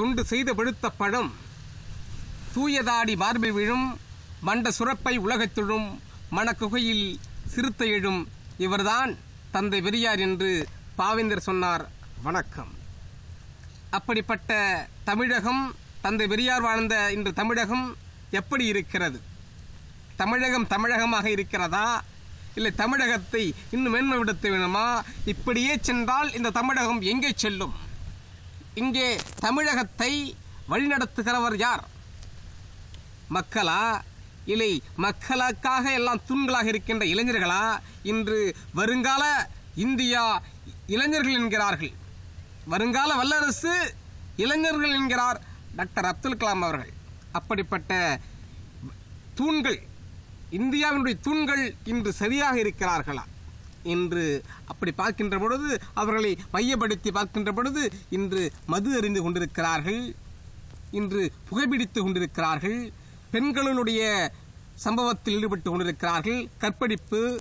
தொண்டு செய்து படுத்த பழம். தூயதாடி மார்பில் விழும் மண்ட சுரப்பை உலகத்துழும் மணக்குகையில் சிறுத்தை எழும் இவர்தான் தந்தை பெரியார் என்று பாவேந்தர் சொன்னார். வணக்கம். அப்படிப்பட்ட தமிழகம் தந்தை பெரியார் வாழ்ந்த இன்று தமிழகம் எப்படி இருக்கிறது? தமிழகம் தமிழகமாக இருக்கிறதா? இல்லை தமிழகத்தை இன்னும் மேன்மைப்படுத்த வேணுமா? இப்படியே சென்றால் இந்த தமிழகம் எங்கே செல்லும்? இங்கே தமிழகத்தை வழிநடத்துகிறவர் யார்? மக்களா? இல்லை மக்களுக்காக எல்லாம் தூண்களாக இருக்கின்ற இளைஞர்களா? இன்று வருங்கால இந்தியா இளைஞர்கள் என்கிறார்கள். வருங்கால வல்லரசு இளைஞர்கள் என்கிறார் டாக்டர் அப்துல் கலாம் அவர்கள். அப்படிப்பட்ட தூண்கள் இந்தியாவினுடைய தூண்கள் இன்று சரியாக இருக்கிறார்களா? இன்று அப்படி பார்க்கின்ற பொழுது அவர்களை மையப்படுத்தி பார்க்கின்ற பொழுது இன்று மது அறிந்து கொண்டிருக்கிறார்கள் இன்று புகைப்பிடித்து கொண்டிருக்கிறார்கள் பெண்களினுடைய சம்பவத்தில் ஈடுபட்டு கொண்டிருக்கிறார்கள் கற்பழிப்பு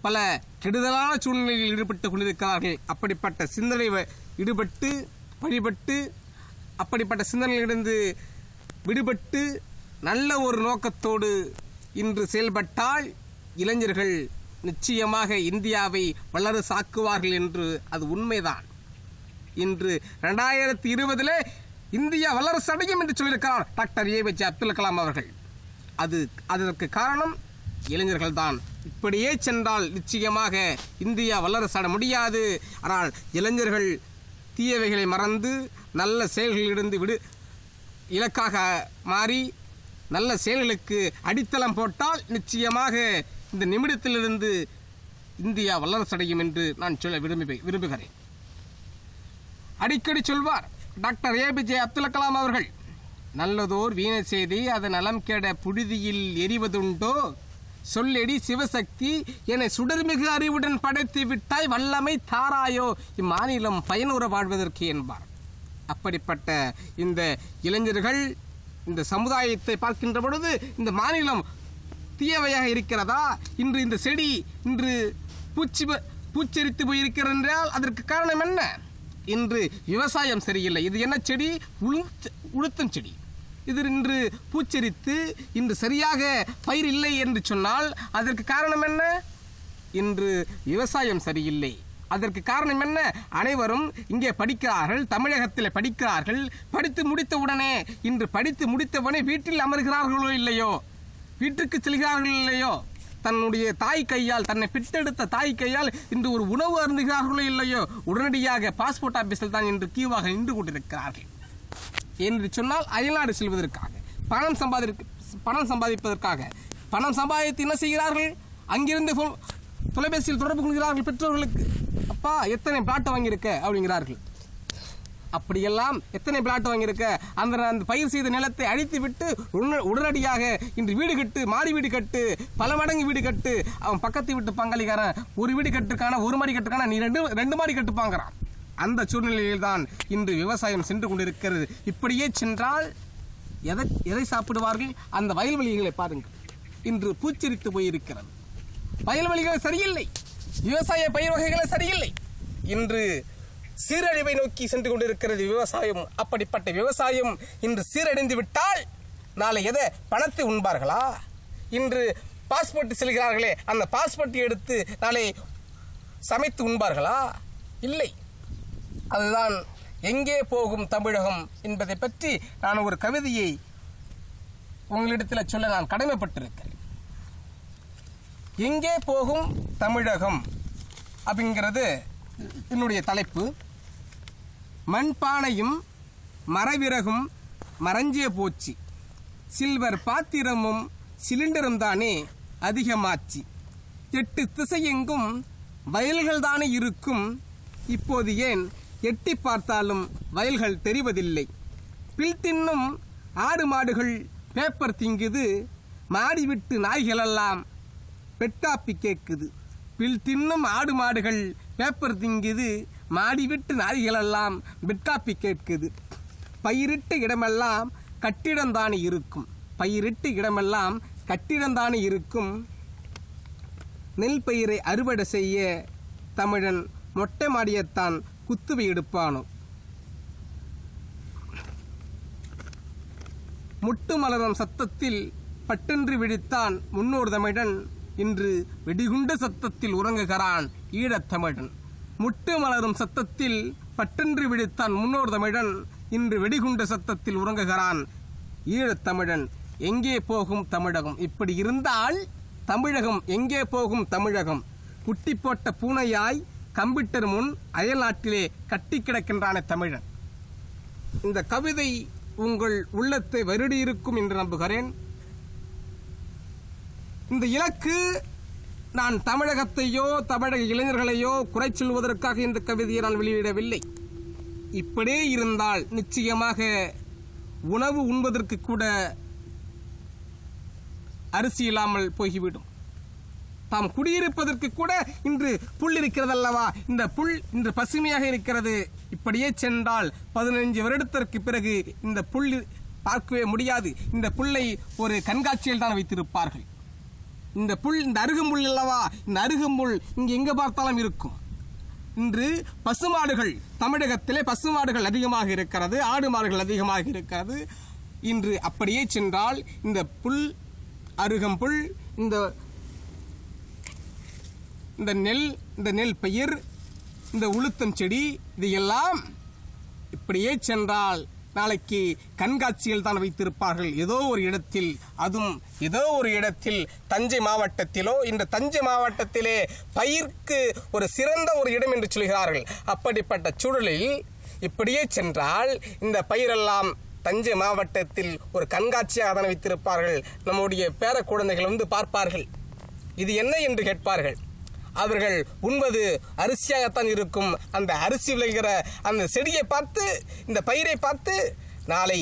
பல கெடுதலான சூழ்நிலையில் ஈடுபட்டு கொண்டிருக்கிறார்கள். அப்படிப்பட்ட சிந்தனை ஈடுபட்டு வழிபட்டு அப்படிப்பட்ட சிந்தனையிலிருந்து விடுபட்டு நல்ல ஒரு நோக்கத்தோடு இன்று செயல்பட்டால் இளைஞர்கள் நிச்சயமாக இந்தியாவை வல்லரசாக்குவார்கள் என்று அது உண்மைதான். இன்று ரெண்டாயிரத்தி இருபதுல இந்தியா வல்லரசு அடையும் என்று சொல்லியிருக்கிறார் டாக்டர் ஏபிஜே அப்துல் கலாம் அவர்கள். அது அதற்கு காரணம் இளைஞர்கள் தான் இப்படியே சென்றால் நிச்சயமாக இந்தியா வல்லரசு அடைய முடியாது. ஆனால் இளைஞர்கள் தீயவைகளை மறந்து நல்ல செயல்களிலிருந்து விடு இலக்காக மாறி நல்ல செயல்களுக்கு அடித்தளம் போட்டால் நிச்சயமாக இந்த நிமிடத்திலிருந்து இந்தியா வல்லரசடையும் என்று நான் சொல்ல விரும்பி விரும்புகிறேன். அடிக்கடி சொல்வார் டாக்டர் ஏபிஜே அப்துல் கலாம் அவர்கள் நல்லதோர் வீண செய்தி அது நலம் கெட புழுதியில் எரிவதுண்டோ சொல்லெடி சிவசக்தி என்னை சுடர்மிகு அறிவுடன் படைத்து விட்டாய் வல்லமை தாராயோ இம்மாநிலம் பயனுற வாழ்வதற்கு என்பார். அப்படிப்பட்ட இந்த இளைஞர்கள் இந்த சமுதாயத்தை பார்க்கின்ற பொழுது இந்த மாநிலம் தீயவையாக இருக்கிறதா? இன்று இந்த செடி இன்று பூச்சி ப- பூச்செரித்து போயிருக்கிறது என்றால் அதற்கு காரணம் என்ன? இன்று விவசாயம் சரியில்லை. இது என்ன செடி? உளுத்த உளுத்தம் செடி. இது இன்று பூச்செரித்து இன்று சரியாக பயிர் இல்லை என்று சொன்னால் அதற்கு காரணம் என்ன? இன்று விவசாயம் சரியில்லை. அதற்கு காரணம் என்ன? அனைவரும் இங்கே படிக்கிறார்கள் தமிழகத்தில் படிக்கிறார்கள். படித்து முடித்த உடனே இன்று படித்து முடித்தவுடனே வீட்டில் அமர்கிறார்களோ இல்லையோ? வீட்டுக்கு செல்கிறார்கள் இல்லையோ? தன்னுடைய தாய் கையால் தன்னை பித்தெடுத்த தாய் கையால் இன்று ஒரு உணவு அருந்துகிறார்களோ இல்லையோ? உடனடியாக பாஸ்போர்ட் ஆபீஸில் தான் இன்று கியூவாக நின்று கொண்டிருக்கிறார்கள். என்று சொன்னால் அயல்நாடு செல்வதற்காக பணம் சம்பாதி பணம் சம்பாதிப்பதற்காக பணம் சம்பாதித்து என்ன செய்கிறார்கள்? அங்கிருந்து தொலைபேசியில் தொடர்பு கொள்கிறார்கள் பெற்றோர்களுக்கு. அப்பா எத்தனை பிளாட் வாங்கியிருக்க? அப்படிங்கிறார்கள். அப்படியெல்லாம் எத்தனை பிளாட் வாங்கியிருக்க? அந்த அந்த பயிர் செய்த நிலத்தை அழித்து விட்டு உடன- உடனடியாக இன்று வீடு கட்டு மாடி வீடு கட்டு பல மடங்கு வீடு கட்டு. அவன் பக்கத்து வீட்டு பங்காளிக்காரன் ஒரு வீடு கட்டுக்கான ஒரு மாடி கட்டுக்கான நீ ரெண்டு ரெண்டு மாடி கட்டுப்பாங்கிறான். அந்த சூழ்நிலையில் தான் இன்று விவசாயம் சென்று கொண்டிருக்கிறது. இப்படியே சென்றால் எதை எதை சாப்பிடுவார்கள்? அந்த வயல்வெளிகளை பாருங்கள். இன்று பூச்சரித்து போயிருக்கிறது. வயல்வெளிகள் சரியில்லை. விவசாய பயிர் வகைகள் சரியில்லை. இன்று சீரழிவை நோக்கி சென்று கொண்டிருக்கிறது விவசாயம். அப்படிப்பட்ட விவசாயம் இன்று சீரழிந்து விட்டால் நாளை எதை? பணத்தை உண்பார்களா? இன்று பாஸ்போர்ட் செல்கிறார்களே அந்த பாஸ்போர்ட்டை எடுத்து நாளை சமைத்து உண்பார்களா? இல்லை. அதுதான் எங்கே போகும் தமிழகம் என்பதை பற்றி நான் ஒரு கவிதையை உங்களிடத்தில் சொல்ல நான் கடமைப்பட்டிருக்கிறேன். எங்கே போகும் தமிழகம் அப்படிங்கிறது என்னுடைய தலைப்பு. மண்பானையும் மரவிறகும் மறைஞ்சே போச்சு. சில்வர் பாத்திரமும் சிலிண்டரும் தானே அதிகமாச்சு. எட்டு திசையெங்கும் வயல்கள் தானே இருக்கும். இப்போது ஏன் எட்டி பார்த்தாலும் வயல்கள் தெரிவதில்லை. பில் தின்னும் ஆடு மாடுகள் பேப்பர் திங்குது. மாடி விட்டு நாய்களெல்லாம் பெட்டாப்பி கேட்குது பில் தின்னும் ஆடு மாடுகள் பேப்பர் திங்குது. மாடி விட்டு நாய்களெல்லாம் பெட்டாப்பி கேட்குது. பயிரிட்ட இடமெல்லாம் கட்டிடம்தானே இருக்கும். பயிரிட்ட இடமெல்லாம் கட்டிடம்தானே இருக்கும். நெல் பயிரை அறுவடை செய்ய தமிழன் மொட்டை மாடியத்தான் குத்துவை எடுப்பானோ? முட்டு மலரும் சத்தத்தில் பட்டென்று விழித்தான் முன்னோர் தமிழன். இன்று வெடிகுண்ட சத்தத்தில் உறங்குகிறான் ஈழத் தமிழன். முட்டு மலரும் சத்தத்தில் பட்டென்று விழித்தான் முன்னோர் தமிழன். இன்று வெடிகுண்ட சத்தத்தில் உறங்குகிறான். ஈழத் தமிழன் எங்கே போகும் தமிழகம்? இப்படி இருந்தால் தமிழகம் எங்கே போகும் தமிழகம்? குட்டி போட்ட பூனையாய் கம்பிட்டர் முன் அயல்நாட்டிலே கட்டி கிடக்கின்றான தமிழன். இந்த கவிதை உங்கள் உள்ளத்தை வருடியிருக்கும் என்று நம்புகிறேன். இந்த இலக்கு நான் தமிழகத்தையோ தமிழக இளைஞர்களையோ குறை சொல்வதற்காக இந்த கவிதையை நான் வெளியிடவில்லை. இப்படியே இருந்தால் நிச்சயமாக உணவு உண்பதற்கு கூட அரிசி இல்லாமல் போய்விடும். தாம் குடியிருப்பதற்கு கூட இன்று புல் இருக்கிறதல்லவா? இந்த புல் இன்று பசுமையாக இருக்கிறது. இப்படியே சென்றால் பதினைஞ்சு வருடத்திற்கு பிறகு இந்த புல் பார்க்கவே முடியாது. இந்த புல்லை ஒரு கண்காட்சியில் தான் வைத்திருப்பார்கள். இந்த புல் இந்த அருகம்புல் அல்லவா? இந்த அருகம்புல் இங்கே எங்க பார்த்தாலும் இருக்கும். இன்று பசுமாடுகள் தமிழகத்திலே பசுமாடுகள் அதிகமாக இருக்கிறது ஆடு மாடுகள் அதிகமாக இருக்கிறது. இன்று அப்படியே சென்றால் இந்த புல் அருகம்புல் இந்த இந்த நெல் இந்த நெல் பயிர் இந்த உளுத்தம் செடி இது எல்லாம் இப்படியே சென்றால் நாளைக்கு கண்காட்சியில் தான் வைத்திருப்பார்கள். ஏதோ ஒரு இடத்தில் அதுவும் ஏதோ ஒரு இடத்தில் தஞ்சை மாவட்டத்திலோ இந்த தஞ்சை மாவட்டத்திலே பயிர்க்கு ஒரு சிறந்த ஒரு இடம் என்று சொல்கிறார்கள். அப்படிப்பட்ட சூழலில் இப்படியே சென்றால் இந்த பயிரெல்லாம் தஞ்சை மாவட்டத்தில் ஒரு கண்காட்சியாக தான் வைத்திருப்பார்கள். நம்முடைய பேர குழந்தைகள் வந்து பார்ப்பார்கள். இது என்ன என்று கேட்பார்கள்? அவர்கள் உண்பது அரிசியாகத்தான் இருக்கும். அந்த அரிசி விளைகிற அந்த செடியை பார்த்து இந்த பயிரை பார்த்து நாளை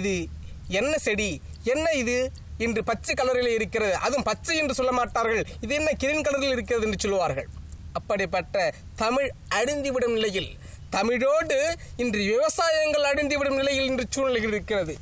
இது என்ன செடி? என்ன இது? இன்று பச்சை கலரில் இருக்கிறது. அதுவும் பச்சை என்று சொல்ல மாட்டார்கள். இது என்ன கிரீன் கலரில் இருக்கிறது என்று சொல்லுவார்கள். அப்படிப்பட்ட தமிழ் அழிந்துவிடும் நிலையில் தமிழோடு இன்று விவசாயங்கள் அழிந்துவிடும் நிலையில் இன்று சூழ்நிலைகள் இருக்கிறது.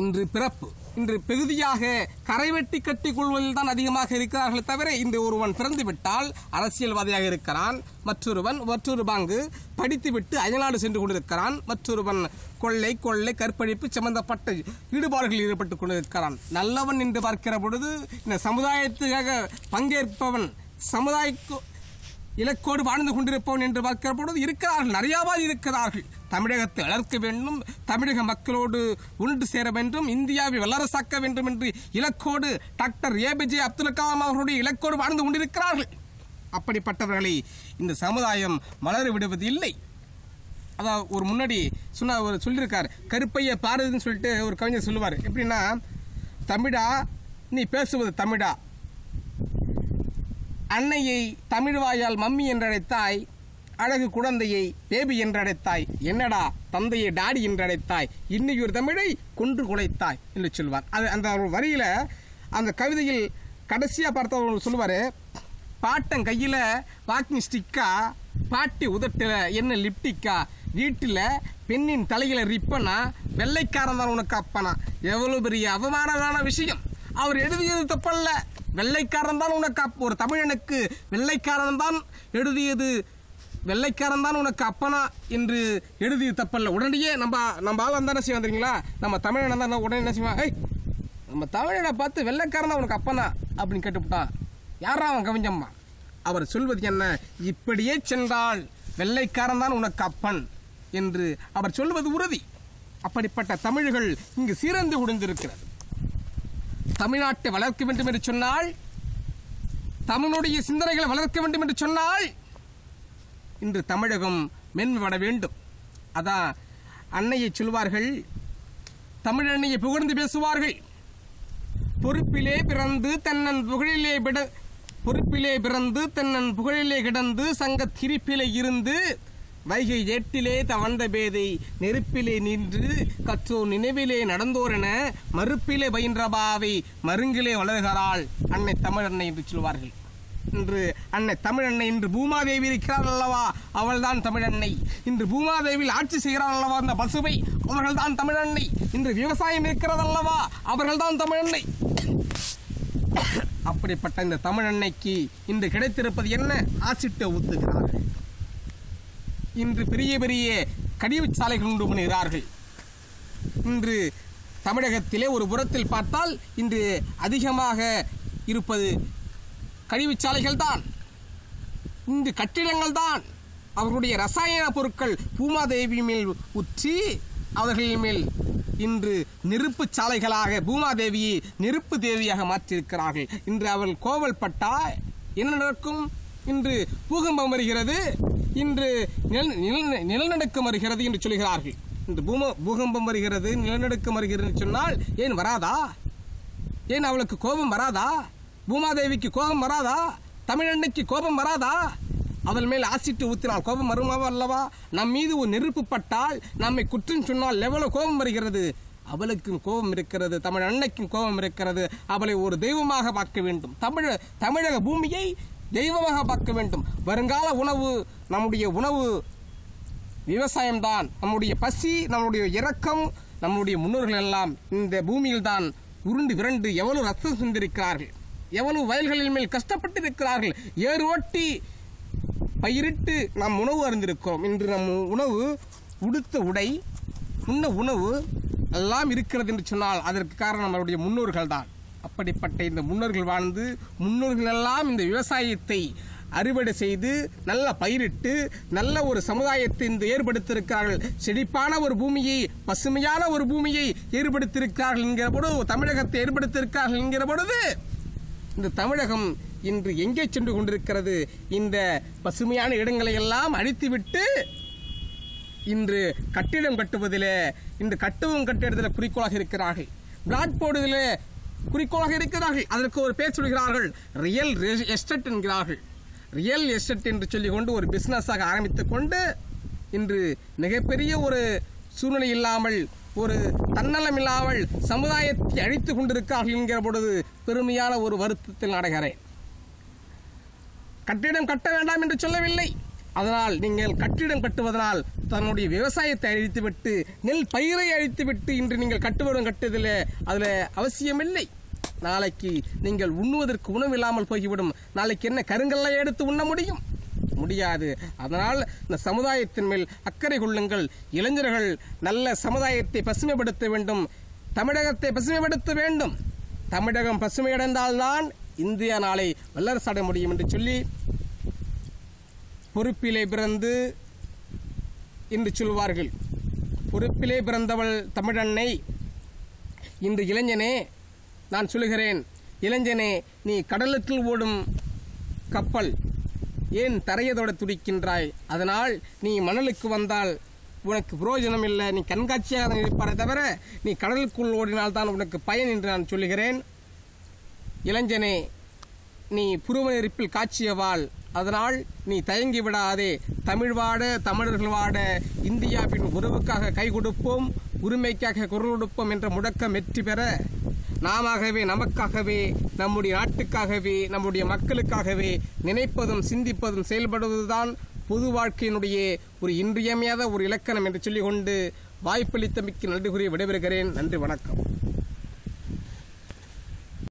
இன்று பிறப்பு இன்று பெகுதியாக கரைவெட்டி கட்டி கொள்வதில் தான் அதிகமாக இருக்கிறார்கள் தவிர இன்று ஒருவன் பிறந்துவிட்டால் அரசியல்வாதியாக இருக்கிறான். மற்றொருவன் மற்றொரு பாங்கு படித்துவிட்டு அயல்நாடு சென்று கொண்டிருக்கிறான். மற்றொருவன் கொள்ளை கொள்ளை கற்பழிப்பு சம்பந்தப்பட்ட ஈடுபாடுகளில் ஈடுபட்டுக் கொண்டிருக்கிறான். நல்லவன் என்று பார்க்கிற பொழுது இந்த சமுதாயத்துக்காக பங்கேற்பவன் சமுதாயக்கு இலக்கோடு வாழ்ந்து கொண்டிருப்பவன் என்று பார்க்கிற பொழுது இருக்கிறார்கள். நிறையாவாக இருக்கிறார்கள். தமிழகத்தை வளர்க்க வேண்டும் தமிழக மக்களோடு ஒன்று சேர வேண்டும் இந்தியாவை வல்லரசாக்க வேண்டும் என்று இலக்கோடு டாக்டர் ஏபிஜே அப்துல் கலாம் அவர்களுடைய இலக்கோடு வாழ்ந்து கொண்டிருக்கிறார்கள். அப்படிப்பட்டவர்களை இந்த சமுதாயம் மலர விடுவது இல்லை. அதான் ஒரு முன்னாடி சொன்ன ஒரு சொல்லியிருக்கார். கருப்பைய பாரதின்னு சொல்லிட்டு ஒரு கவிஞர் சொல்லுவார். எப்படின்னா தமிழா நீ பேசுவது தமிழா அன்னையை தமிழ் வாயால் மம்மி என்றழைத்தாய் அழகு குழந்தையை பேபி என்றழைத்தாய் என்னடா தந்தையை டாடி என்றழைத்தாய் இன்னையொரு தமிழை கொன்று குலைத்தாய் என்று சொல்வார். அது அந்த ஒரு அந்த கவிதையில் கடைசியாக பார்த்தவர் சொல்லுவார் பாட்டன் கையில் வாக்கிங் ஸ்டிக்கா பாட்டி உதட்டில் என்ன லிப்டிக்கா வீட்டில் பெண்ணின் தலையில் ரிப்பனா வெள்ளைக்காரன் தான் உனக்கு அப்பனா. எவ்வளோ பெரிய அவமானமான விஷயம். அவர் எழுதியது தப்பல்ல. வெள்ளைக்காரன் தான் உனக்கு அப்- ஒரு தமிழனுக்கு வெள்ளைக்காரன் தான் எழுதியது வெள்ளைக்காரன் தான் உனக்கு அப்பனா என்று எழுதியது தப்பல்ல. உடனடியே நம்ம நம்ம ஆள் தானே செய்ய தெரியுங்களா? நம்ம தமிழன் தான் உடனே என்ன செய்வான்? ஏய் நம்ம தமிழனை பார்த்து வெள்ளைக்காரன் தான் உனக்கு அப்பனா? அப்படின்னு கேட்டுவிட்டான் யாரா அவன் கவிஞம்மா? அவர் சொல்வது என்ன? இப்படியே சென்றால் வெள்ளைக்காரன் தான் உனக்கு அப்பன் என்று அவர் சொல்வது உறுதி. அப்படிப்பட்ட தமிழர்கள் இங்கு சிறந்து குடிந்திருக்கிறது தமிழ்நாட்டை வளர்க்க வேண்டும் என்று சொன்னால் தமிழுடைய சிந்தனைகளை வளர்க்க வேண்டும் என்று சொன்னால் இன்று தமிழகம் மேன்மைப்பட வேண்டும். அதான் அன்னையை சொல்வார்கள் தமிழன்னையை புகழ்ந்து பேசுவார்கள். பொறுப்பிலே பிறந்து தன்னன் புகழிலே விட பொறுப்பிலே பிறந்து தன்னன் புகழிலே கிடந்து சங்கத் திரிப்பிலே இருந்து வைகை ஏட்டிலே தவழ்ந்த பேதை நெருப்பிலே நின்று கற்றோர் நினைவிலே நடந்தோரென மறுப்பிலே பயின்றபாவை மருங்கிலே வளர்கிறாள் அன்னை தமிழன்னை என்று சொல்வார்கள். இன்று அன்னை தமிழன்னை இன்று பூமாதேவி இருக்கிறார் அல்லவா? அவள்தான் தமிழன்னை. இன்று பூமாதேவியில் ஆட்சி செய்கிறார் அல்லவா? அந்த பசுவை? அவர்கள்தான் தமிழன்னை. இன்று விவசாயம் இருக்கிறதல்லவா அவர்கள்தான் தமிழன்னை. அப்படிப்பட்ட இந்த தமிழன்னைக்கு இன்று கிடைத்திருப்பது என்ன? ஆசிட்டை ஊத்துகிறார்கள். இன்று பெரிய பெரிய கழிவுச் சாலைகள் உண்டு பண்ணுகிறார்கள் இன்று தமிழகத்திலே ஒரு புறத்தில் பார்த்தால் இன்று அதிகமாக இருப்பது கழிவுச்சாலைகள் தான் இன்று கட்டிடங்கள் தான் அவர்களுடைய ரசாயன பொருட்கள் பூமாதேவி மேல் உற்றி அவர்கள் மேல் இன்று நெருப்பு சாலைகளாக பூமாதேவியை நெருப்பு தேவியாக மாற்றியிருக்கிறார்கள். இன்று அவள் கோவல் பட்டா என்ன நடக்கும்? இன்று பூகம்பம் வருகிறது. இன்று நில நில- நிலநடுக்கம் வருகிறது என்று சொல்கிறார்கள். இன்று பூம பூகம்பம் வருகிறது நிலநடுக்கம் வருகிறது சொன்னால் ஏன் வராதா? ஏன் அவளுக்கு கோபம் வராதா? பூமாதேவிக்கு கோபம் வராதா? தமிழன்னைக்கு கோபம் வராதா? அவள் மேல் ஆசிட்டு ஊத்தினால் கோபம் வருமாவா அல்லவா? நம் மீது ஒரு நெருப்பு பட்டால் நம்மை குற்றம் சொன்னால் எவ்வளவு கோபம் வருகிறது? அவளுக்கும் கோபம் இருக்கிறது தமிழ் அன்னைக்கும் கோபம் இருக்கிறது. அவளை ஒரு தெய்வமாக பார்க்க வேண்டும். தமிழ தமிழக பூமியை தெய்வமாக பார்க்க வேண்டும். வருங்கால உணவு நம்முடைய உணவு விவசாயம்தான். நம்முடைய பசி நம்முடைய இரக்கம் நம்முடைய முன்னோர்கள் எல்லாம் இந்த பூமியில் தான் உருண்டு விரண்டு எவ்வளவு ரத்தம் சிந்திருக்கிறார்கள் எவ்வளவு வயல்களின் மேல் கஷ்டப்பட்டு இருக்கிறார்கள் ஏறு ஓட்டி பயிரிட்டு நாம் உணவு அறிந்திருக்கிறோம் இன்று நம் உணவு உடுத்த உடை உண்ண உணவு எல்லாம் இருக்கிறது என்று சொன்னால் அதற்கு காரணம் நம்மளுடைய முன்னோர்கள் தான் அப்படிப்பட்ட இந்த முன்னோர்கள் வாழ்ந்து முன்னோர்கள் எல்லாம் இந்த விவசாயத்தை அறுவடை செய்து நல்ல பயிரிட்டு நல்ல ஒரு சமுதாயத்தை இந்த ஏற்படுத்தியிருக்கிறார்கள். செழிப்பான ஒரு பூமியை பசுமையான ஒரு பூமியை ஏற்படுத்தியிருக்கிறார்கள் என்கிற பொழுது தமிழகத்தை ஏற்படுத்தியிருக்கிறார்கள் என்கிற பொழுது இந்த தமிழகம் இன்று எங்கே சென்று கொண்டிருக்கிறது? இந்த பசுமையான இடங்களை எல்லாம் அழித்துவிட்டு இன்று கட்டிடம் கட்டுவதிலே இன்று கட்டுவம் கட்டிடத்தில் குறிக்கோளாக இருக்கிறார்கள். பிளாட் போர்டுகளில் குறிக்கோளாக இருக்கிறார்கள். அதற்கு ஒரு பேர் சொல்கிறார்கள். ரியல் எஸ்டேட் என்கிறார்கள். ரியல் எஸ்டேட் என்று சொல்லிக் கொண்டு ஒரு பிசினஸாக ஆரம்பித்துக் கொண்டு இன்று மிகப்பெரிய ஒரு சூழ்நிலை இல்லாமல் ஒரு தன்னலம் இல்லாமல் சமுதாயத்தை அழித்து கொண்டிருக்கிறார்கள் என்கிற பொழுது பெருமையான ஒரு வருத்தத்தில் நடக்கிறேன் கட்டிடம் கட்ட வேண்டாம் என்று சொல்லவில்லை. அதனால் நீங்கள் கட்டிடம் கட்டுவதனால் தன்னுடைய விவசாயத்தை அழித்துவிட்டு நெல் பயிரை அழித்துவிட்டு இன்று நீங்கள் கட்டுவடம் கட்டுவதில் அதில் அவசியமில்லை. நாளைக்கு நீங்கள் உண்ணுவதற்கு உணவு இல்லாமல் போய்விடும். நாளைக்கு என்ன கருங்கல்லை எடுத்து உண்ண முடியும்? முடியாது. அதனால் இந்த சமுதாயத்தின் மேல் அக்கறை கொள்ளுங்கள். இளைஞர்கள் நல்ல சமுதாயத்தை பசுமைப்படுத்த வேண்டும். தமிழகத்தை பசுமைப்படுத்த வேண்டும். தமிழகம் பசுமையடைந்தால்தான் இந்தியா நாளை வல்லரசு முடியும் என்று சொல்லி பொறுப்பிலே பிறந்து என்று சொல்வார்கள். பொறுப்பிலே பிறந்தவள் தமிழன்னை இன்று இளைஞனே நான் சொல்கிறேன் இளைஞனே நீ கடலுக்குள் ஓடும் கப்பல் ஏன் தரையதோட துடிக்கின்றாய்? அதனால் நீ மணலுக்கு வந்தால் உனக்கு புரோஜனம் இல்லை நீ கண்காட்சியாக தான் இருப்பாரே தவிர நீ கடலுக்குள் ஓடினால் தான் உனக்கு பயன் என்று நான் சொல்லுகிறேன். இளைஞனே நீ புருவ நெருப்பில் காட்சியவாள் அதனால் நீ தயங்கி விடாதே. தமிழ் வாட தமிழர்கள் வாட இந்தியாவின் உறவுக்காக கை கொடுப்போம் உரிமைக்காக குரல் கொடுப்போம் என்ற முடக்கம் வெற்றி பெற. நாமவே நமக்காகவே நம்முடைய நாட்டுக்காகவே நம்முடைய மக்களுக்காகவே நினைப்பதும் சிந்திப்பதும் செயல்படுவதுதான் பொது வாழ்க்கையினுடைய ஒரு இன்றியமையாத ஒரு இலக்கணம் என்று சொல்லிக்கொண்டு வாய்ப்பளித்தமைக்கு நன்றி கூறி விடைபெறுகிறேன். நன்றி வணக்கம்.